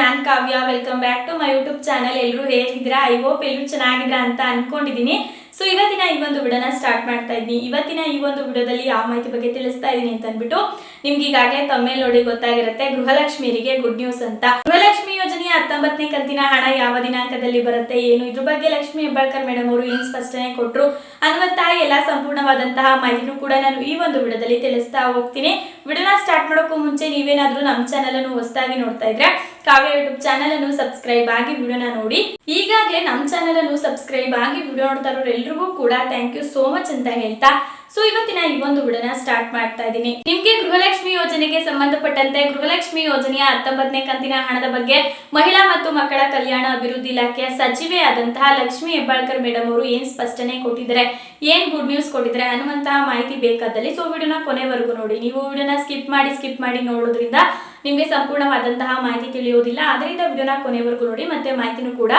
Non Kavya welcome back to my YouTube channel ಎಲ್ಲರೂ ಹೇಗಿದ್ದೀರಾ? I hope ಎಲ್ಲರೂ ಚೆನ್ನಾಗಿದ್ದೀರಾ ಅಂತ ಅನ್ಕೊಂಡಿದೀನಿ. ಸೊ ಇವತ್ತಿನ ಈ ಒಂದು ವಿಡಿಯೋನ ಸ್ಟಾರ್ಟ್ ಮಾಡ್ತಾ ಇದ್ದೀನಿ ಇವತ್ತಿನ ಈ ಒಂದು ವಿಡಿಯೋದಲ್ಲಿ ಯಾವ ಮಾಹಿತಿ ಬಗ್ಗೆ ತಿಳಿಸ್ತಾ ಇದ್ದೀನಿ ಅಂತ ಅಂದ್ಬಿಟ್ಟು ನಿಮ್ಗೆ ಈಗಾಗಲೇ ತಮ್ಮೇ ನೋಡಿ ಗೊತ್ತಾಗಿರುತ್ತೆ. ಗೃಹಲಕ್ಷ್ಮಿಯರಿಗೆ ಗುಡ್ ನ್ಯೂಸ್ ಅಂತ. ಗೃಹಲಕ್ಷ್ಮಿ ಯೋಜನೆಯ ಹತ್ತೊಂಬತ್ತನೇ ಕಂತಿನ ಹಣ ಯಾವ ದಿನಾಂಕದಲ್ಲಿ ಬರುತ್ತೆ? ಏನು? ಇದ್ರ ಬಗ್ಗೆ ಲಕ್ಷ್ಮಿ ಹೆಬ್ಬಾಳ್ಕರ್ ಮೇಡಮ್ ಅವರು ಏನು ಸ್ಪಷ್ಟನೆ ಕೊಟ್ಟರು ಅನ್ನುವಂತಹ ಎಲ್ಲ ಸಂಪೂರ್ಣವಾದಂತಹ ಮಾಹಿತಿನೂ ಕೂಡ ನಾನು ಈ ಒಂದು ವಿಡಿಯೋದಲ್ಲಿ ತಿಳಿಸ್ತಾ ಹೋಗ್ತೀನಿ. ವಿಡಿಯೋನ ಸ್ಟಾರ್ಟ್ ಮಾಡೋಕ್ಕೂ ಮುಂಚೆ ನೀವೇನಾದ್ರೂ ನಮ್ಮ ಚಾನಲ್ ಅನ್ನು ಹೊಸದಾಗಿ ನೋಡ್ತಾ ಇದ್ರೆ ಕಾವ್ಯ ಯೂಟ್ಯೂಬ್ ಚಾನಲ್ ಅನ್ನು ಸಬ್ಸ್ಕ್ರೈಬ್ ಆಗಿ ವಿಡಿಯೋನ ನೋಡಿ. ಈಗಾಗಲೇ ನಮ್ಮ ಚಾನಲ್ ಅನ್ನು ಸಬ್ಸ್ಕ್ರೈಬ್ ಆಗಿ ವಿಡಿಯೋ ನೋಡ್ತಾ ಇರೋರು ಎಲ್ರಿಗೂ ಕೂಡ ಥ್ಯಾಂಕ್ ಯು ಸೋ ಮಚ್ ಅಂತ ಹೇಳ್ತಾ. ಸೊ ಇವತ್ತಿನ ಈ ಒಂದು ವಿಡಿಯೋನ ಸ್ಟಾರ್ಟ್ ಮಾಡ್ತಾ ಇದ್ದೀನಿ. ನಿಮ್ಗೆ ಗೃಹಲಕ್ಷ್ಮಿ ಯೋಜನೆಗೆ ಸಂಬಂಧಪಟ್ಟಂತೆ ಗೃಹಲಕ್ಷ್ಮಿ ಯೋಜನೆಯ ಹತ್ತೊಂಬತ್ತನೇ ಕಂತಿನ ಹಣದ ಬಗ್ಗೆ ಮಹಿಳಾ ಮತ್ತು ಮಕ್ಕಳ ಕಲ್ಯಾಣ ಅಭಿವೃದ್ಧಿ ಇಲಾಖೆಯ ಸಚಿವೆ ಆದಂತಹ ಲಕ್ಷ್ಮಿ ಹೆಬ್ಬಾಳ್ಕರ್ ಮೇಡಮ್ ಅವರು ಏನ್ ಸ್ಪಷ್ಟನೆ ಕೊಟ್ಟಿದ್ದಾರೆ, ಏನ್ ಗುಡ್ ನ್ಯೂಸ್ ಕೊಟ್ಟಿದ್ದಾರೆ ಅನ್ನುವಂತಹ ಮಾಹಿತಿ ಬೇಕಾದಲ್ಲಿ ಸೊ ವಿಡಿಯೋನ ಕೊನೆವರೆಗೂ ನೋಡಿ. ನೀವು ವಿಡಿಯೋನ ಸ್ಕಿಪ್ ಮಾಡಿ ಸ್ಕಿಪ್ ಮಾಡಿ ನೋಡೋದ್ರಿಂದ ನಿಮಗೆ ಸಂಪೂರ್ಣವಾದಂತಹ ಮಾಹಿತಿ ತಿಳಿಯೋದಿಲ್ಲ ಅದರಿಂದ ವಿಡಿಯೋನ ಕೊನೆವರೆಗೂ ನೋಡಿ ಮತ್ತೆ ಮಾಹಿತಿನೂ ಕೂಡ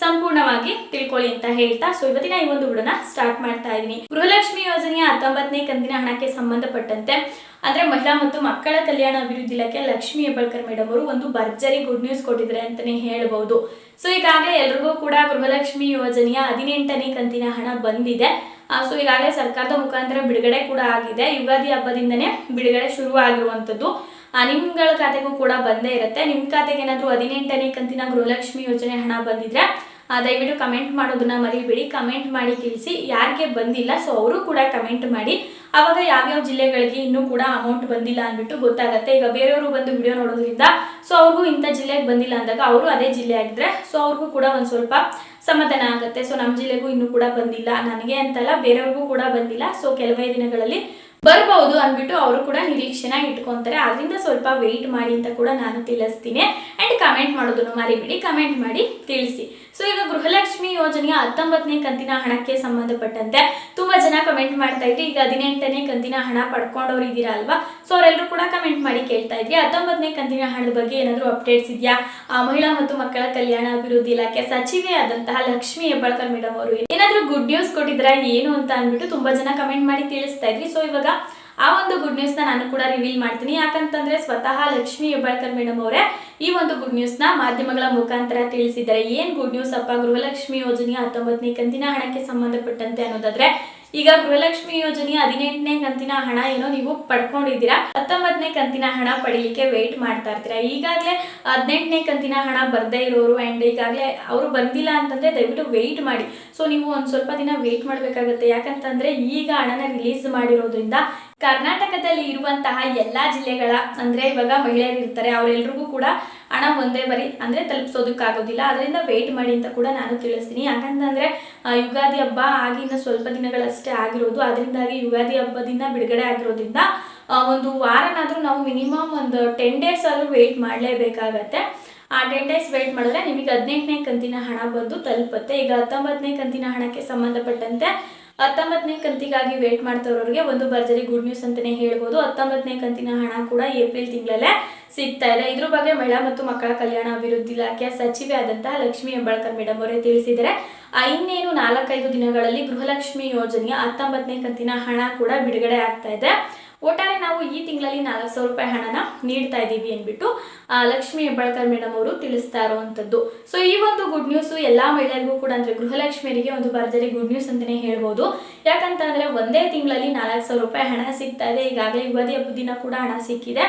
ಸಂಪೂರ್ಣವಾಗಿ ತಿಳ್ಕೊಳ್ಳಿ ಅಂತ ಹೇಳ್ತಾ ಸೊ ಇವತ್ತಿನ ಈ ಒಂದು ವಿಡಿಯೋನ ಸ್ಟಾರ್ಟ್ ಮಾಡ್ತಾ ಇದ್ದೀನಿ ಗೃಹಲಕ್ಷ್ಮಿ ಯೋಜನೆಯ ಹತ್ತೊಂಬತ್ತನೇ ಕಂತಿನ ಹಣಕ್ಕೆ ಸಂಬಂಧಪಟ್ಟಂತೆ ಅಂದ್ರೆ ಮಹಿಳಾ ಮತ್ತು ಮಕ್ಕಳ ಕಲ್ಯಾಣ ಅಭಿವೃದ್ಧಿ ಇಲಾಖೆ ಲಕ್ಷ್ಮಿ ಹೆಬ್ಬಾಳ್ಕರ್ ಮೇಡಮ್ ಅವರು ಒಂದು ಭರ್ಜರಿ ಗುಡ್ ನ್ಯೂಸ್ ಕೊಟ್ಟಿದ್ದಾರೆ ಅಂತಾನೆ ಹೇಳ್ಬಹುದು ಸೊ ಈಗಾಗಲೇ ಎಲ್ರಿಗೂ ಕೂಡ ಗೃಹಲಕ್ಷ್ಮಿ ಯೋಜನೆಯ ಹದಿನೆಂಟನೇ ಕಂತಿನ ಹಣ ಬಂದಿದೆ. ಸೊ ಈಗಾಗಲೇ ಸರ್ಕಾರದ ಮುಖಾಂತರ ಬಿಡುಗಡೆ ಕೂಡ ಆಗಿದೆ. ಯುಗಾದಿ ಹಬ್ಬದಿಂದನೇ ಬಿಡುಗಡೆ ಶುರು ಆಗಿರುವಂಥದ್ದು ಆ, ನಿಮ್ಗಳ ಖಾತೆಗೂ ಕೂಡ ಬಂದೇ ಇರುತ್ತೆ. ನಿಮ್ಮ ಖಾತೆಗೆ ಏನಾದರೂ ಹದಿನೆಂಟನೇ ಕಂತಿನ ಗೃಹಲಕ್ಷ್ಮಿ ಯೋಜನೆ ಹಣ ಬಂದಿದ್ರೆ ದಯವಿಟ್ಟು ಕಮೆಂಟ್ ಮಾಡೋದನ್ನ ಮರಿಬೇಡಿ. ಕಮೆಂಟ್ ಮಾಡಿ ತಿಳಿಸಿ ಯಾರಿಗೆ ಬಂದಿಲ್ಲ ಸೊ ಅವರು ಕೂಡ ಕಮೆಂಟ್ ಮಾಡಿ. ಅವಾಗ ಯಾವ್ಯಾವ ಜಿಲ್ಲೆಗಳಿಗೆ ಇನ್ನೂ ಕೂಡ ಅಮೌಂಟ್ ಬಂದಿಲ್ಲ ಅಂದ್ಬಿಟ್ಟು ಗೊತ್ತಾಗುತ್ತೆ. ಈಗ ಬೇರೆಯವರು ಬಂದು ವಿಡಿಯೋ ನೋಡೋದ್ರಿಂದ ಸೊ ಅವ್ರಿಗೂ ಇಂಥ ಜಿಲ್ಲೆಗೆ ಬಂದಿಲ್ಲ ಅಂದಾಗ ಅವರು ಅದೇ ಜಿಲ್ಲೆ ಆಗಿದ್ರೆ ಸೊ ಅವ್ರಿಗೂ ಕೂಡ ಒಂದು ಸ್ವಲ್ಪ ಸಮಾಧಾನ ಆಗುತ್ತೆ. ಸೊ ನಮ್ಮ ಜಿಲ್ಲೆಗೂ ಇನ್ನೂ ಕೂಡ ಬಂದಿಲ್ಲ. ನನಗೆ ಅಂತಲ್ಲ ಬೇರೆಯವ್ರಿಗೂ ಕೂಡ ಬಂದಿಲ್ಲ. ಸೊ ಕೆಲವೇ ದಿನಗಳಲ್ಲಿ ಬರ್ಬಹುದು ಅಂದ್ಬಿಟ್ಟು ಅವರು ಕೂಡ ನಿರೀಕ್ಷೆನ ಇಟ್ಕೊಂತಾರೆ. ಅದರಿಂದ ಸ್ವಲ್ಪ ವೆಯ್ಟ್ ಮಾಡಿ ಅಂತ ಕೂಡ ನಾನು ತಿಳಿಸ್ತೀನಿ. ಆ್ಯಂಡ್ ಕಮೆಂಟ್ ಮಾಡೋದನ್ನು ಮರಿಬೇಡಿ. ಕಮೆಂಟ್ ಮಾಡಿ ತಿಳಿಸಿ. ಸೊ ಈಗ ಗೃಹಲಕ್ಷ್ಮಿ ಯೋಜನೆಯ ಹತ್ತೊಂಬತ್ತನೇ ಕಂತಿನ ಹಣಕ್ಕೆ ಸಂಬಂಧಪಟ್ಟಂತೆ ತುಂಬಾ ಜನ ಕಮೆಂಟ್ ಮಾಡ್ತಾ ಇದ್ರಿ. ಈಗ ಹದಿನೆಂಟನೇ ಕಂತಿನ ಹಣ ಪಡ್ಕೊಂಡವ್ರು ಇದ್ದೀರಾ ಅಲ್ವಾ? ಸೊ ಅವರೆಲ್ಲರೂ ಕೂಡ ಕಮೆಂಟ್ ಮಾಡಿ ಕೇಳ್ತಾ ಇದ್ರಿ. ಹತ್ತೊಂಬತ್ತನೇ ಕಂತಿನ ಹಣದ ಬಗ್ಗೆ ಏನಾದರೂ ಅಪ್ಡೇಟ್ಸ್ ಇದೆಯಾ? ಮಹಿಳಾ ಮತ್ತು ಮಕ್ಕಳ ಕಲ್ಯಾಣ ಅಭಿವೃದ್ಧಿ ಇಲಾಖೆ ಸಚಿವೆ ಆದಂತಹ ಲಕ್ಷ್ಮಿ ಹೆಬ್ಬಾಳ್ಕರ್ ಮೇಡಮ್ ಅವರು ಏನಾದರೂ ಗುಡ್ ನ್ಯೂಸ್ ಕೊಟ್ಟಿದ್ರಾ ಏನು ಅಂತ ಅಂದ್ಬಿಟ್ಟು ತುಂಬಾ ಜನ ಕಮೆಂಟ್ ಮಾಡಿ ತಿಳಿಸ್ತಾ ಇದ್ರಿ. ಸೊ ಇವಾಗ ಆ ಒಂದು ಗುಡ್ ನ್ಯೂಸ್ನ ನಾನು ಕೂಡ ರಿವೀಲ್ ಮಾಡ್ತೀನಿ. ಯಾಕಂತಂದ್ರೆ ಸ್ವತಃ ಲಕ್ಷ್ಮಿ ಹೆಬ್ಬಾಳ್ಕರ್ ಮೇಡಮ್ ಅವರೇ ಈ ಒಂದು ಗುಡ್ ನ್ಯೂಸ್ನ ಮಾಧ್ಯಮಗಳ ಮುಖಾಂತರ ತಿಳಿಸಿದ್ದಾರೆ. ಏನ್ ಗುಡ್ ನ್ಯೂಸ್ ಅಪ್ಪ ಗೃಹಲಕ್ಷ್ಮಿ ಯೋಜನೆಯ ಹತ್ತೊಂಬತ್ತನೇ ಕಂತಿನ ಹಣಕ್ಕೆ ಸಂಬಂಧಪಟ್ಟಂತೆ ಅನ್ನೋದಾದ್ರೆ ಈಗ ಗೃಹಲಕ್ಷ್ಮಿ ಯೋಜನೆಯ ಹದಿನೆಂಟನೇ ಕಂತಿನ ಹಣ ಏನೋ ನೀವು ಪಡ್ಕೊಂಡಿದ್ದೀರಾ? ಹತ್ತೊಂಬತ್ತನೇ ಕಂತಿನ ಹಣ ಪಡೀಲಿಕ್ಕೆ ವೇಟ್ ಮಾಡ್ತಾ ಇರ್ತೀರಾ? ಈಗಾಗಲೇ ಹದಿನೆಂಟನೇ ಕಂತಿನ ಹಣ ಬರ್ದೇ ಇರೋರು ಆ್ಯಂಡ್ ಈಗಾಗಲೇ ಅವರು ಬಂದಿಲ್ಲ ಅಂತಂದ್ರೆ ದಯವಿಟ್ಟು ವೆಯ್ಟ್ ಮಾಡಿ. ಸೊ ನೀವು ಒಂದು ಸ್ವಲ್ಪ ದಿನ ವೆಯ್ಟ್ ಮಾಡಬೇಕಾಗತ್ತೆ. ಯಾಕಂತಂದ್ರೆ ಈಗ ಹಣನ ರಿಲೀಸ್ ಮಾಡಿರೋದ್ರಿಂದ ಕರ್ನಾಟಕದಲ್ಲಿ ಇರುವಂತಹ ಎಲ್ಲಾ ಜಿಲ್ಲೆಗಳ, ಅಂದ್ರೆ ಇವಾಗ ಮಹಿಳೆಯರು ಇರ್ತಾರೆ ಅವರೆಲ್ರಿಗೂ ಕೂಡ ಹಣ ಒಂದೇ ಬರಿ ಅಂದ್ರೆ ತಲುಪಿಸೋದಕ್ಕಾಗೋದಿಲ್ಲ. ಅದರಿಂದ ವೆಯ್ಟ್ ಮಾಡಿ ಅಂತ ಕೂಡ ನಾನು ತಿಳಿಸ್ತೀನಿ. ಯಾಕಂತಂದರೆ ಯುಗಾದಿ ಹಬ್ಬ ಆಗಿನ ಸ್ವಲ್ಪ ದಿನಗಳಷ್ಟೇ ಆಗಿರೋದು. ಅದರಿಂದಾಗಿ ಯುಗಾದಿ ಹಬ್ಬದಿಂದ ಬಿಡುಗಡೆ ಆಗಿರೋದ್ರಿಂದ ಒಂದು ವಾರನಾದರೂ ನಾವು ಮಿನಿಮಮ್ ಒಂದು ಟೆನ್ ಡೇಸ್ ಆದರೂ ವೆಯ್ಟ್ ಮಾಡಲೇಬೇಕಾಗತ್ತೆ. ಆ ಟೆನ್ ಡೇಸ್ ವೆಯ್ಟ್ ಮಾಡಿದ್ರೆ ನಿಮಗೆ ಹದಿನೆಂಟನೇ ಕಂತಿನ ಹಣ ಬಂದು ತಲುಪುತ್ತೆ. ಈಗ ಹತ್ತೊಂಬತ್ತನೇ ಕಂತಿನ ಹಣಕ್ಕೆ ಸಂಬಂಧಪಟ್ಟಂತೆ ಹತ್ತೊಂಬತ್ತನೇ ಕಂತಿಗಾಗಿ ವೇಟ್ ಮಾಡ್ತಿರೋರಿಗೆ ಒಂದು ಭರ್ಜರಿ ಗುಡ್ ನ್ಯೂಸ್ ಅಂತಲೇ ಹೇಳ್ಬೋದು. ಹತ್ತೊಂಬತ್ತನೇ ಕಂತಿನ ಹಣ ಕೂಡ ಏಪ್ರಿಲ್ ತಿಂಗಳಲ್ಲೇ ಸಿಗ್ತಾ ಇದೆ. ಇದ್ರ ಬಗ್ಗೆ ಮಹಿಳಾ ಮತ್ತು ಮಕ್ಕಳ ಕಲ್ಯಾಣ ಅಭಿವೃದ್ಧಿ ಇಲಾಖೆಯ ಸಚಿವೆ ಆದಂತಹ ಲಕ್ಷ್ಮಿ ಹೆಬ್ಬಾಳ್ಕರ್ ಮೇಡಮ್ ಅವರೇ ತಿಳಿಸಿದರೆ ಇನ್ನೇನು ನಾಲ್ಕೈದು ದಿನಗಳಲ್ಲಿ ಗೃಹಲಕ್ಷ್ಮಿ ಯೋಜನೆಯ ಹತ್ತೊಂಬತ್ತನೇ ಕಂತಿನ ಹಣ ಕೂಡ ಬಿಡುಗಡೆ ಆಗ್ತಾ ಇದೆ. ಒಟ್ಟಾರೆ ನಾವು ಈ ತಿಂಗಳಲ್ಲಿ ನಾಲ್ಕು ಸಾವಿರ ರೂಪಾಯಿ ಹಣನ ನೀಡ್ತಾ ಇದ್ದೀವಿ ಅಂದ್ಬಿಟ್ಟು ಲಕ್ಷ್ಮೀ ಹೆಬ್ಬಾಳ್ಕರ್ ಮೇಡಮ್ ಅವರು ತಿಳಿಸ್ತಾ ಇರುವಂಥದ್ದು ಸೊ ಈ ಒಂದು ಗುಡ್ ನ್ಯೂಸು ಎಲ್ಲ ಮಹಿಳೆಯರಿಗೂ ಕೂಡ ಅಂದ್ರೆ ಗೃಹಲಕ್ಷ್ಮಿಯರಿಗೆ ಒಂದು ಭರ್ಜರಿ ಗುಡ್ ನ್ಯೂಸ್ ಅಂತಲೇ ಹೇಳ್ಬೋದು. ಯಾಕಂತಂದರೆ ಒಂದೇ ತಿಂಗಳಲ್ಲಿ ನಾಲ್ಕು ಸಾವಿರ ರೂಪಾಯಿ ಹಣ ಸಿಗ್ತಾ ಇದೆ. ಈಗಾಗಲೇ ಯುಗಾದಿ ಹಬ್ಬದ ದಿನ ಕೂಡ ಹಣ ಸಿಕ್ಕಿದೆ.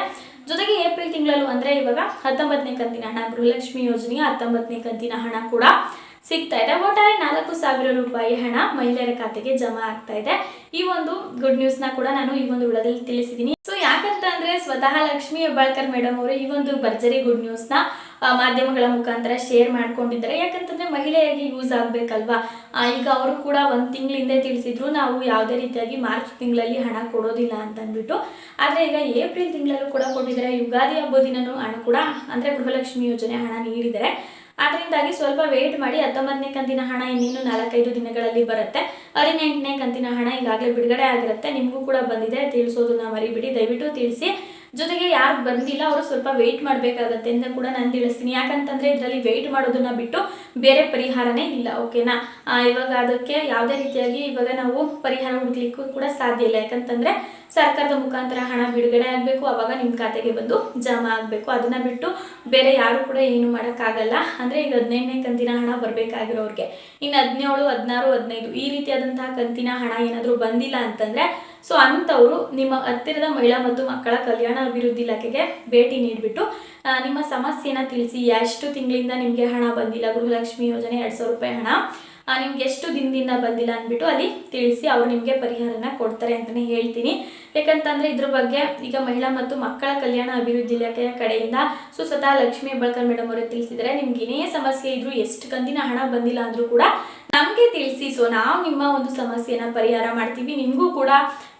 ಜೊತೆಗೆ ಏಪ್ರಿಲ್ ತಿಂಗಳಲ್ಲೂ ಅಂದ್ರೆ ಇವಾಗ ಹತ್ತೊಂಬತ್ತನೇ ಕಂತಿನ ಹಣ, ಗೃಹಲಕ್ಷ್ಮಿ ಯೋಜನೆಯ ಹತ್ತೊಂಬತ್ತನೇ ಕಂತಿನ ಹಣ ಕೂಡ ಸಿಗ್ತಾ ಇದೆ. ಒಟ್ಟಾರೆ ನಾಲ್ಕು ಸಾವಿರ ರೂಪಾಯಿ ಹಣ ಮಹಿಳೆಯರ ಖಾತೆಗೆ ಜಮಾ ಆಗ್ತಾ ಇದೆ. ಈ ಒಂದು ಗುಡ್ ನ್ಯೂಸ್ನ ಕೂಡ ನಾನು ಈ ಒಂದು ಉಳದಲ್ಲಿ ತಿಳಿಸಿದ್ದೀನಿ ಸೊ ಯಾಕಂತ ಅಂದ್ರೆ ಸ್ವತಃ ಲಕ್ಷ್ಮಿ ಹೆಬ್ಬಾಳ್ಕರ್ ಮೇಡಮ್ ಅವರು ಈ ಒಂದು ಭರ್ಜರಿ ಗುಡ್ ನ್ಯೂಸ್ನ ಮಾಧ್ಯಮಗಳ ಮುಖಾಂತರ ಶೇರ್ ಮಾಡ್ಕೊಂಡಿದ್ದಾರೆ. ಯಾಕಂತಂದ್ರೆ ಮಹಿಳೆಯರಿಗೆ ಯೂಸ್ ಆಗ್ಬೇಕಲ್ವಾ? ಈಗ ಅವರು ಕೂಡ ಒಂದ್ ತಿಂಗಳಿಂದ ತಿಳಿಸಿದ್ರು, ನಾವು ಯಾವುದೇ ರೀತಿಯಾಗಿ ಮಾರ್ಚ್ ತಿಂಗಳಲ್ಲಿ ಹಣ ಕೊಡೋದಿಲ್ಲ ಅಂತ ಅಂದ್ಬಿಟ್ಟು ಆದ್ರೆ ಈಗ ಏಪ್ರಿಲ್ ತಿಂಗಳಲ್ಲೂ ಕೂಡ ಕೊಟ್ಟಿದ್ದಾರೆ. ಯುಗಾದಿ ಹಬ್ಬದ ದಿನನೂ ಹಣ ಕೂಡ, ಅಂದ್ರೆ ಗೃಹಲಕ್ಷ್ಮಿ ಯೋಜನೆ ಹಣ ನೀಡಿದ್ದಾರೆ. ಅದರಿಂದಾಗಿ ಸ್ವಲ್ಪ ವೇಟ್ ಮಾಡಿ ಹತ್ತೊಂಬತ್ತನೇ ಕಂತಿನ ಹಣ ಇನ್ನೇನು ನಾಲ್ಕೈದು ದಿನಗಳಲ್ಲಿ ಬರುತ್ತೆ. ಹದಿನೆಂಟನೇ ಕಂತಿನ ಹಣ ಈಗಾಗಲೇ ಬಿಡುಗಡೆ ಆಗಿರುತ್ತೆ. ನಿಮಗೂ ಕೂಡ ಬಂದಿದೆ. ತಿಳಿಸೋದನ್ನ ಮರಿಬಿಡಿ. ದಯವಿಟ್ಟು ತಿಳಿಸಿ. ಜೊತೆಗೆ ಯಾರು ಬಂದಿಲ್ಲ, ಅವರು ಸ್ವಲ್ಪ ವೆಯ್ಟ್ ಮಾಡಬೇಕಾಗತ್ತೆ ಅಂತ ಕೂಡ ನಾನು ತಿಳಿಸ್ತೀನಿ. ಯಾಕಂತಂದರೆ ಇದರಲ್ಲಿ ವೆಯ್ಟ್ ಮಾಡೋದನ್ನ ಬಿಟ್ಟು ಬೇರೆ ಪರಿಹಾರನೇ ಇಲ್ಲ ಓಕೆನಾ ಇವಾಗ ಅದಕ್ಕೆ ಯಾವುದೇ ರೀತಿಯಾಗಿ ಇವಾಗ ನಾವು ಪರಿಹಾರ ಹುಡುಕ್ಲಿಕ್ಕೂ ಕೂಡ ಸಾಧ್ಯ ಇಲ್ಲ. ಯಾಕಂತಂದರೆ ಸರ್ಕಾರದ ಮುಖಾಂತರ ಹಣ ಬಿಡುಗಡೆ ಆಗಬೇಕು, ಅವಾಗ ನಿಮ್ಮ ಖಾತೆಗೆ ಬಂದು ಜಮಾ ಆಗಬೇಕು. ಅದನ್ನ ಬಿಟ್ಟು ಬೇರೆ ಯಾರು ಕೂಡ ಏನು ಮಾಡೋಕ್ಕಾಗಲ್ಲ. ಅಂದರೆ ಈಗ ಹದಿನೆಂಟನೇ ಕಂತಿನ ಹಣ ಬರಬೇಕಾಗಿರೋರಿಗೆ. ಇನ್ನು ಹದಿನೇಳು, ಹದಿನಾರು, ಹದಿನೈದು ಈ ರೀತಿಯಾದಂತಹ ಕಂತಿನ ಹಣ ಏನಾದರೂ ಬಂದಿಲ್ಲ ಅಂತಂದರೆ ಸೊ ಅಂಥವರು ನಿಮ್ಮ ಹತ್ತಿರದ ಮಹಿಳಾ ಮತ್ತು ಮಕ್ಕಳ ಕಲ್ಯಾಣ ಅಭಿವೃದ್ಧಿ ಇಲಾಖೆಗೆ ಭೇಟಿ ನೀಡಿಬಿಟ್ಟು ನಿಮ್ಮ ಸಮಸ್ಯೆನ ತಿಳಿಸಿ, ಎಷ್ಟು ತಿಂಗಳಿಂದ ನಿಮಗೆ ಹಣ ಬಂದಿಲ್ಲ, ಗೃಹಲಕ್ಷ್ಮಿ ಯೋಜನೆ ಎರಡು ಸಾವಿರ ರೂಪಾಯಿ ಹಣ ನಿಮ್ಗೆ ಎಷ್ಟು ದಿನದಿಂದ ಬಂದಿಲ್ಲ ಅಂದ್ಬಿಟ್ಟು ಅಲ್ಲಿ ತಿಳಿಸಿ ಅವ್ರು ನಿಮಗೆ ಪರಿಹಾರನ ಕೊಡ್ತಾರೆ ಅಂತಲೇ ಹೇಳ್ತೀನಿ. ಯಾಕಂತಂದರೆ ಇದ್ರ ಬಗ್ಗೆ ಈಗ ಮಹಿಳಾ ಮತ್ತು ಮಕ್ಕಳ ಕಲ್ಯಾಣ ಅಭಿವೃದ್ಧಿ ಇಲಾಖೆಯ ಕಡೆಯಿಂದ ಸೊ ಸ್ವತಃ ಲಕ್ಷ್ಮೀ ಹೆಬ್ಬಾಳ್ಕರ್ ಮೇಡಮ್ ಅವರೇ ತಿಳಿಸಿದರೆ ನಿಮ್ಗೆ ಏನೇ ಸಮಸ್ಯೆ ಇದ್ರೂ ಎಷ್ಟು ಕಂದಿನ ಹಣ ಬಂದಿಲ್ಲ ಅಂದರೂ ಕೂಡ ನಮಗೆ ತಿಳಿಸಿ. ಸೊ ನಾವು ನಿಮ್ಮ ಒಂದು ಸಮಸ್ಯೆನ ಪರಿಹಾರ ಮಾಡ್ತೀವಿ. ನಿಮಗೂ ಕೂಡ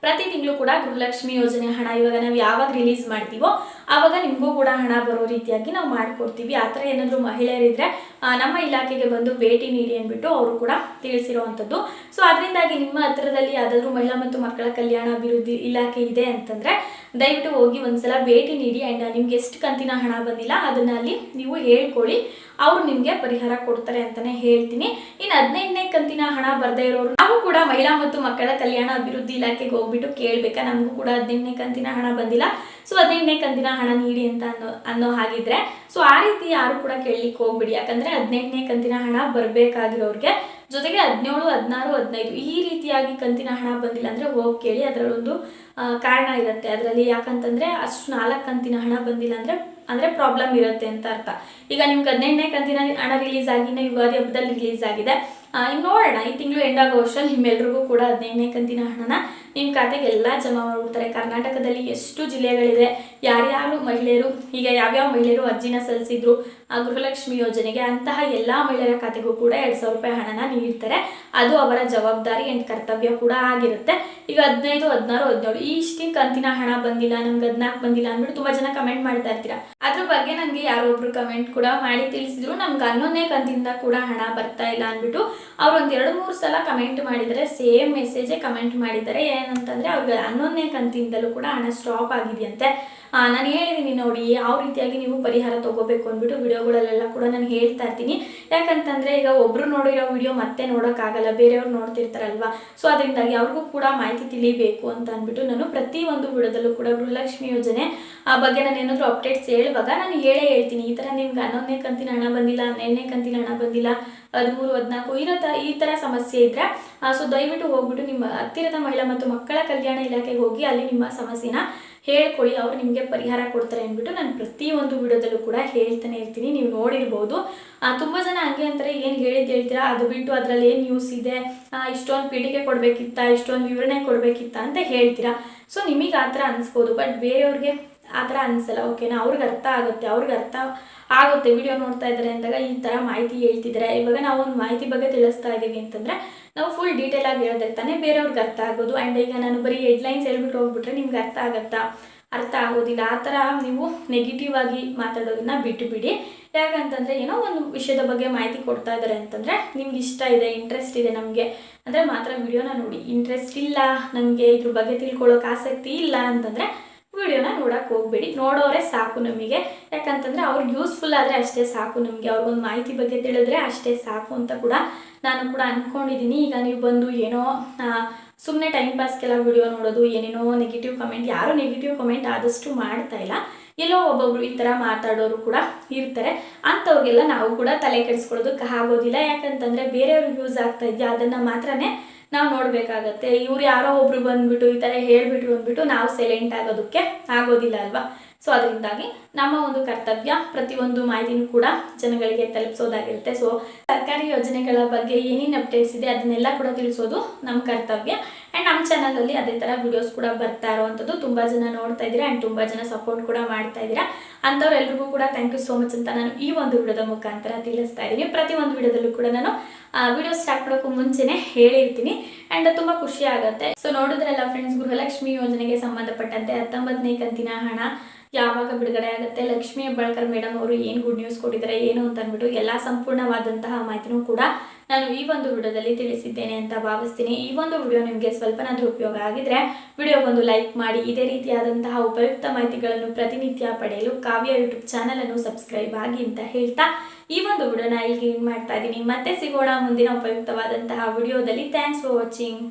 ಪ್ರತಿ ತಿಂಗಳು ಕೂಡ ಗೃಹಲಕ್ಷ್ಮಿ ಯೋಜನೆ ಹಣ ಇವಾಗ ನಾವು ಯಾವಾಗ ರಿಲೀಸ್ ಮಾಡ್ತೀವೋ ಆವಾಗ ನಿಮಗೂ ಕೂಡ ಹಣ ಬರೋ ರೀತಿಯಾಗಿ ನಾವು ಮಾಡಿಕೊಡ್ತೀವಿ. ಆ ಥರ ಏನಾದರೂ ಮಹಿಳೆಯರಿದ್ರೆ ನಮ್ಮ ಇಲಾಖೆಗೆ ಬಂದು ಭೇಟಿ ನೀಡಿ ಅಂದ್ಬಿಟ್ಟು ಅವರು ಕೂಡ ತಿಳಿಸಿರುವಂಥದ್ದು. ಸೊ ಅದರಿಂದಾಗಿ ನಿಮ್ಮ ಹತ್ರದಲ್ಲಿ ಯಾವುದಾದ್ರೂ ಮಹಿಳಾ ಮತ್ತು ಮಕ್ಕಳ ಕಲ್ಯಾಣ ಅಭಿವೃದ್ಧಿ ಇಲಾಖೆ ಇದೆ ಅಂತಂದರೆ, ದಯವಿಟ್ಟು ಹೋಗಿ ಒಂದ್ಸಲ ಭೇಟಿ ನೀಡಿ ಆ್ಯಂಡ್ ನಿಮ್ಗೆ ಎಷ್ಟು ಕಂತಿನ ಹಣ ಬಂದಿಲ್ಲ ಅದನ್ನ ಅಲ್ಲಿ ನೀವು ಹೇಳ್ಕೊಳ್ಳಿ. ಅವರು ನಿಮಗೆ ಪರಿಹಾರ ಕೊಡ್ತಾರೆ ಅಂತಲೇ ಹೇಳ್ತೀನಿ. ಇನ್ನು ಹದಿನೈದನೇ ಕಂತಿನ ಹಣ ಬರದೇ ಇರೋರು, ನಾವು ಕೂಡ ಮಹಿಳಾ ಮತ್ತು ಮಕ್ಕಳ ಕಲ್ಯಾಣ ಅಭಿವೃದ್ಧಿ ಇಲಾಖೆಗೆ ಹೋಗ್ಬಿಟ್ಟು ಕೇಳಬೇಕಾ? ನಮಗೂ ಕೂಡ ಹದಿನೆಂಟನೇ ಕಂತಿನ ಹಣ ಬಂದಿಲ್ಲ. ಸೊ ಹದಿನೆಂಟನೇ ಕಂತಿನ ಹಣ ನೀಡಿ ಅಂತ ಅನ್ನೋ ಅನ್ನೋ ಹಾಗಿದ್ರೆ, ಸೊ ಆ ರೀತಿ ಯಾರು ಕೂಡ ಕೇಳಲಿಕ್ಕೆ ಹೋಗ್ಬಿಡಿ. ಯಾಕಂದ್ರೆ ಹದಿನೆಂಟನೇ ಕಂತಿನ ಹಣ ಬರಬೇಕಾಗಿರೋರಿಗೆ ಜೊತೆಗೆ ಹದಿನೇಳು, ಹದಿನಾರು, ಹದಿನೈದು ಈ ರೀತಿಯಾಗಿ ಕಂತಿನ ಹಣ ಬಂದಿಲ್ಲ ಅಂದರೆ ಹೋಗಿ ಕೇಳಿ ಅದರಲ್ಲೊಂದು ಕಾರಣ ಇರುತ್ತೆ. ಅದರಲ್ಲಿ ಯಾಕಂತಂದರೆ ಅಷ್ಟು ನಾಲ್ಕು ಕಂತಿನ ಹಣ ಬಂದಿಲ್ಲ ಅಂದರೆ ಅಂದರೆ ಪ್ರಾಬ್ಲಮ್ ಇರುತ್ತೆ ಅಂತ ಅರ್ಥ. ಈಗ ನಿಮ್ಗೆ ಹದಿನೆಂಟನೇ ಕಂತಿನ ಹಣ ರಿಲೀಸ್ ಆಗಿನ ಯುಗಾದಿ ಹಬ್ಬದಲ್ಲಿ ರಿಲೀಸ್ ಆಗಿದೆ. ಇನ್ನು ನೋಡೋಣ. ಈ ತಿಂಗಳು ಎಂಡ್ ಆಗೋ ವರ್ಷ ನಿಮ್ಮೆಲ್ರಿಗೂ ಕೂಡ ಹದಿನೆಂಟನೇ ಕಂತಿನ ಹಣನ ನಿಮ್ಮ ಖಾತೆಗೆ ಎಲ್ಲ ಜಮಾ ಮಾಡಿಬಿಡ್ತಾರೆ. ಕರ್ನಾಟಕದಲ್ಲಿ ಎಷ್ಟು ಜಿಲ್ಲೆಗಳಿದೆ, ಯಾರ್ಯಾರು ಮಹಿಳೆಯರು, ಈಗ ಯಾವ್ಯಾವ ಮಹಿಳೆಯರು ಅರ್ಜಿನ ಸಲ್ಲಿಸಿದ್ರು, ಆ ಗೃಹಲಕ್ಷ್ಮಿ ಯೋಜನೆಗೆ ಅಂತಹ ಎಲ್ಲ ಮಹಿಳೆಯರ ಖಾತೆಗೂ ಕೂಡ ಎರಡು ಸಾವಿರ ರೂಪಾಯಿ ಹಣನ ನೀಡ್ತಾರೆ. ಅದು ಅವರ ಜವಾಬ್ದಾರಿ ಆ್ಯಂಡ್ ಕರ್ತವ್ಯ ಕೂಡ ಆಗಿರುತ್ತೆ. ಈಗ ಹದಿನೈದು, ಹದಿನಾರು, ಹದಿನೇಳು ಇಷ್ಟಿನ ಕಂತಿನ ಹಣ ಬಂದಿಲ್ಲ, ನಮ್ಗೆ ಹದಿನಾಲ್ಕು ಬಂದಿಲ್ಲ ಅಂದ್ಬಿಟ್ಟು ತುಂಬ ಜನ ಕಮೆಂಟ್ ಮಾಡ್ತಾ ಇರ್ತೀರಾ? ಅದ್ರ ಬಗ್ಗೆ ನನಗೆ ಯಾರೋ ಒಬ್ರು ಕಮೆಂಟ್ ಕೂಡ ಮಾಡಿ ತಿಳಿಸಿದ್ರು. ನಮ್ಗೆ ಹನ್ನೊಂದನೇ ಕಂತಿಂದ ಕೂಡ ಹಣ ಬರ್ತಾ ಇಲ್ಲ ಅಂದ್ಬಿಟ್ಟು ಅವ್ರು ಒಂದು ಎರಡು ಮೂರು ಸಲ ಕಮೆಂಟ್ ಮಾಡಿದರೆ ಸೇಮ್ ಮೆಸೇಜೇ ಕಮೆಂಟ್ ಮಾಡಿದ್ದಾರೆ. ಏನಂತಂದರೆ ಅವ್ರಿಗೆ ಹನ್ನೊಂದನೇ ಕಂತಿಂದಲೂ ಕೂಡ ಹಣ ಸ್ಟಾಪ್ ಆಗಿದೆಯಂತೆ. ನಾನು ಹೇಳಿದ್ದೀನಿ ನೋಡಿ ಯಾವ ರೀತಿಯಾಗಿ ನೀವು ಪರಿಹಾರ ತಗೋಬೇಕು ಅಂದ್ಬಿಟ್ಟು ವಿಡಿಯೋಗಳಲ್ಲೆಲ್ಲ ಕೂಡ ನಾನು ಹೇಳ್ತಾ ಇರ್ತೀನಿ. ಯಾಕಂತಂದರೆ ಈಗ ಒಬ್ಬರು ನೋಡಿರೋ ವಿಡಿಯೋ ಮತ್ತೆ ನೋಡೋಕ್ಕಾಗಲ್ಲ, ಬೇರೆಯವ್ರು ನೋಡ್ತಿರ್ತಾರಲ್ವಾ? ಸೊ ಅದರಿಂದಾಗಿ ಅವ್ರಿಗೂ ಕೂಡ ಮಾಹಿತಿ ತಿಳಿಬೇಕು ಅಂತ ಅಂದ್ಬಿಟ್ಟು ನಾನು ಪ್ರತಿ ಒಂದು ವಿಡಿಯೋದಲ್ಲೂ ಕೂಡ ಗೃಹಲಕ್ಷ್ಮಿ ಯೋಜನೆ, ಆ, ಬಗ್ಗೆ ನಾನು ಏನಾದರೂ ಅಪ್ಡೇಟ್ಸ್ ಹೇಳುವಾಗ ನಾನು ಹೇಳೇ ಹೇಳ್ತೀನಿ. ಈ ಥರ ನಿಮ್ಗೆ ಹನ್ನೊಂದನೇ ಕಂತಿನ ಹಣ ಬಂದಿಲ್ಲ, ಹನ್ನೆರಡನೇ ಕಂತಿನ ಹಣ ಬಂದಿಲ್ಲ, ಹದಿಮೂರು, ಹದಿನಾಲ್ಕು ಇರೋ ತ ಈ ಥರ ಸಮಸ್ಯೆ ಇದ್ದರೆ ಸೊ ದಯವಿಟ್ಟು ಹೋಗ್ಬಿಟ್ಟು ನಿಮ್ಮ ಹತ್ತಿರದ ಮಹಿಳಾ ಮತ್ತು ಮಕ್ಕಳ ಕಲ್ಯಾಣ ಇಲಾಖೆಗೆ ಹೋಗಿ ಅಲ್ಲಿ ನಿಮ್ಮ ಸಮಸ್ಯೆನ ಹೇಳ್ಕೊಳ್ಳಿ ಅವ್ರು ನಿಮಗೆ ಪರಿಹಾರ ಕೊಡ್ತಾರೆ ಅಂದ್ಬಿಟ್ಟು ನಾನು ಪ್ರತಿಯೊಂದು ವಿಡಿಯೋದಲ್ಲೂ ಕೂಡ ಹೇಳ್ತಾನೆ ಇರ್ತೀನಿ, ನೀವು ನೋಡಿರ್ಬೋದು. ತುಂಬ ಜನ ಹಂಗೆ ಅಂತಾರೆ, ಏನು ಹೇಳಿದ್ದು ಹೇಳ್ತೀರಾ? ಅದು ಬಿಟ್ಟು ಅದರಲ್ಲಿ ಏನು ನ್ಯೂಸ್ ಇದೆ? ಇಷ್ಟೊಂದು ಪೀಳಿಗೆ ಕೊಡಬೇಕಿತ್ತಾ? ಇಷ್ಟೊಂದು ವಿವರಣೆ ಕೊಡಬೇಕಿತ್ತಾ ಅಂತ ಹೇಳ್ತೀರಾ? ಸೊ ನಿಮಗೆ ಆ ಥರ ಅನಿಸ್ಬೋದು ಬಟ್ ಬೇರೆಯವ್ರಿಗೆ ಆ ಥರ ಅನಿಸಲ್ಲ, ಓಕೆನಾ? ಅವ್ರಿಗೆ ಅರ್ಥ ಆಗುತ್ತೆ, ಅವ್ರಿಗೆ ಅರ್ಥ ಆಗುತ್ತೆ. ವಿಡಿಯೋ ನೋಡ್ತಾ ಇದ್ದಾರೆ ಅಂದಾಗ ಈ ಥರ ಮಾಹಿತಿ ಹೇಳ್ತಿದ್ದಾರೆ? ಇವಾಗ ನಾವು ಒಂದು ಮಾಹಿತಿ ಬಗ್ಗೆ ತಿಳಿಸ್ತಾ ಇದ್ದೀವಿ ಅಂತಂದರೆ, ನಾವು ಫುಲ್ ಡೀಟೇಲ್ ಆಗಿ ಹೇಳಿದ್ರೆ ತಾನೇ ಬೇರೆಯವ್ರಿಗೆ ಅರ್ಥ ಆಗೋದು. ಆ್ಯಂಡ್ ಈಗ ನಾನು ಬರೀ ಹೆಡ್ಲೈನ್ಸ್ ಹೇಳ್ಬಿಟ್ಟು ಹೋಗ್ಬಿಟ್ರೆ ನಿಮ್ಗೆ ಅರ್ಥ ಆಗುತ್ತಾ? ಅರ್ಥ ಆಗೋದಿಲ್ಲ. ಆ ಥರ ನೀವು ನೆಗೆಟಿವ್ ಆಗಿ ಮಾತಾಡೋದನ್ನ ಬಿಟ್ಟು ಬಿಡಿ ಯಾಕಂತಂದರೆ ಏನೋ ಒಂದು ವಿಷಯದ ಬಗ್ಗೆ ಮಾಹಿತಿ ಕೊಡ್ತಾ ಇದ್ದಾರೆ ಅಂತಂದರೆ ನಿಮ್ಗೆ ಇಷ್ಟ ಇದೆ ಇಂಟ್ರೆಸ್ಟ್ ಇದೆ ನಮಗೆ. ಅಂದರೆ ಮಾತ್ರ ವಿಡಿಯೋನ ನೋಡಿ. ಇಂಟ್ರೆಸ್ಟ್ ಇಲ್ಲ, ನಮಗೆ ಇದ್ರ ಬಗ್ಗೆ ತಿಳ್ಕೊಳ್ಳೋಕೆ ಆಸಕ್ತಿ ಇಲ್ಲ ಅಂತಂದರೆ ವಿಡಿಯೋನ ನೋಡೋಕೆ ಹೋಗ್ಬೇಡಿ. ನೋಡೋರೆ ಸಾಕು ನಮಗೆ. ಯಾಕಂತಂದರೆ ಅವ್ರಿಗೆ ಯೂಸ್ಫುಲ್ ಆದರೆ ಅಷ್ಟೇ ಸಾಕು ನಮಗೆ. ಅವ್ರಿಗೊಂದು ಮಾಹಿತಿ ಬಗ್ಗೆ ತಿಳಿದ್ರೆ ಅಷ್ಟೇ ಸಾಕು ಅಂತ ಕೂಡ ನಾನು ಕೂಡ ಅಂದ್ಕೊಂಡಿದ್ದೀನಿ ಈಗ ನೀವು ಬಂದು ಏನೋ ಸುಮ್ಮನೆ ಟೈಮ್ ಪಾಸ್ಗೆಲ್ಲ ವಿಡಿಯೋ ನೋಡೋದು, ಏನೇನೋ ನೆಗೆಟಿವ್ ಕಮೆಂಟ್ ಯಾರೂ ನೆಗೆಟಿವ್ ಕಮೆಂಟ್ ಆದಷ್ಟು ಮಾಡ್ತಾ ಇಲ್ಲ. ಎಲ್ಲೋ ಒಬ್ಬೊಬ್ರು ಈ ಥರ ಮಾತಾಡೋರು ಕೂಡ ಇರ್ತಾರೆ. ಅಂಥವ್ರಿಗೆಲ್ಲ ನಾವು ಕೂಡ ತಲೆ ಕೆಡಿಸ್ಕೊಳ್ಳೋದಕ್ಕೆ ಆಗೋದಿಲ್ಲ. ಯಾಕಂತಂದರೆ ಬೇರೆಯವ್ರಿಗೆ ಯೂಸ್ ಆಗ್ತಾ ಇದೆಯಾ, ಅದನ್ನು ಮಾತ್ರನೇ ನಾವು ನೋಡಬೇಕಾಗತ್ತೆ. ಇವ್ರು ಯಾರೋ ಒಬ್ರು ಬಂದ್ಬಿಟ್ಟು ಈ ಥರ ಹೇಳ್ಬಿಟ್ರು ಅಂದ್ಬಿಟ್ಟು ನಾವು ಸೈಲೆಂಟ್ ಆಗೋದಕ್ಕೆ ಆಗೋದಿಲ್ಲ ಅಲ್ವಾ? ಸೊ ಅದರಿಂದಾಗಿ ನಮ್ಮ ಒಂದು ಕರ್ತವ್ಯ ಪ್ರತಿಯೊಂದು ಮಾಹಿತಿನೂ ಕೂಡ ಜನಗಳಿಗೆ ತಲುಪಿಸೋದಾಗಿರುತ್ತೆ. ಸೊ ಸರ್ಕಾರಿ ಯೋಜನೆಗಳ ಬಗ್ಗೆ ಏನೇನು ಅಪ್ಡೇಟ್ಸ್ ಇದೆ ಅದನ್ನೆಲ್ಲ ಕೂಡ ತಿಳಿಸೋದು ನಮ್ಮ ಕರ್ತವ್ಯ. ಆ್ಯಂಡ್ ನಮ್ಮ ಚಾನಲಲ್ಲಿ ಅದೇ ಥರ ವಿಡಿಯೋಸ್ ಕೂಡ ಬರ್ತಾ ಇರೋವಂಥದ್ದು. ತುಂಬ ಜನ ನೋಡ್ತಾ ಇದ್ದೀರಾ ಆ್ಯಂಡ್ ತುಂಬ ಜನ ಸಪೋರ್ಟ್ ಕೂಡ ಮಾಡ್ತಾ ಇದ್ದೀರಾ. ಅಂಥವ್ರೆಲ್ರಿಗೂ ಕೂಡ ಥ್ಯಾಂಕ್ ಯು ಸೋ ಮಚ್ ಅಂತ ನಾನು ಈ ಒಂದು ವಿಡಿಯೋದ ಮುಖಾಂತರ ತಿಳಿಸ್ತಾ ಇದ್ದೀನಿ. ಪ್ರತಿಯೊಂದು ವಿಡಿಯೋದಲ್ಲೂ ಕೂಡ ನಾನು ವಿಡಿಯೋ ಸ್ಟಾರ್ಟ್ ಮಾಡೋಕ್ಕೂ ಮುಂಚೆನೇ ಹೇಳಿರ್ತೀನಿ. ಆ್ಯಂಡ್ ತುಂಬ ಖುಷಿ ಆಗುತ್ತೆ. ಸೊ ನೋಡಿದ್ರಲ್ಲ ಫ್ರೆಂಡ್ಸ್ ಗೃಹಲಕ್ಷ್ಮಿ ಯೋಜನೆಗೆ ಸಂಬಂಧಪಟ್ಟಂತೆ ಹತ್ತೊಂಬತ್ತನೇ ಕಂತಿನ ಹಣ ಯಾವಾಗ ಬಿಡುಗಡೆ ಆಗುತ್ತೆ? ಲಕ್ಷ್ಮೀ ಹೆಬ್ಬಾಳ್ಕರ್ ಮೇಡಮ್ ಅವರು ಏನು ಗುಡ್ ನ್ಯೂಸ್ ಕೊಟ್ಟಿದ್ದಾರೆ, ಏನು ಅಂತ ಅಂದ್ಬಿಟ್ಟು ಎಲ್ಲ ಸಂಪೂರ್ಣವಾದಂತಹ ಮಾಹಿತಿನೂ ಕೂಡ ನಾನು ಈ ಒಂದು ವಿಡಿಯೋದಲ್ಲಿ ತಿಳಿಸಿದ್ದೇನೆ ಅಂತ ಭಾವಿಸ್ತೀನಿ. ಈ ಒಂದು ವಿಡಿಯೋ ನಿಮಗೆ ಸ್ವಲ್ಪನಾದರೂ ಉಪಯೋಗ ಆಗಿದ್ರೆ ವಿಡಿಯೋಗೊಂದು ಲೈಕ್ ಮಾಡಿ. ಇದೇ ರೀತಿಯಾದಂತಹ ಉಪಯುಕ್ತ ಮಾಹಿತಿಗಳನ್ನು ಪ್ರತಿನಿತ್ಯ ಪಡೆಯಲು ಕಾವ್ಯ ಯೂಟ್ಯೂಬ್ ಚಾನಲನ್ನು ಸಬ್ಸ್ಕ್ರೈಬ್ ಆಗಿ ಅಂತ ಹೇಳ್ತಾ ಈ ಒಂದು ವಿಡಿಯೋನ ಇಲ್ಲಿಗೆ ಏನು ಮಾಡ್ತಾ ಇದ್ದೀನಿ ಮತ್ತೆ ಸಿಗೋಣ ಮುಂದಿನ ಉಪಯುಕ್ತವಾದಂತಹ ವಿಡಿಯೋದಲ್ಲಿ. Thanks for watching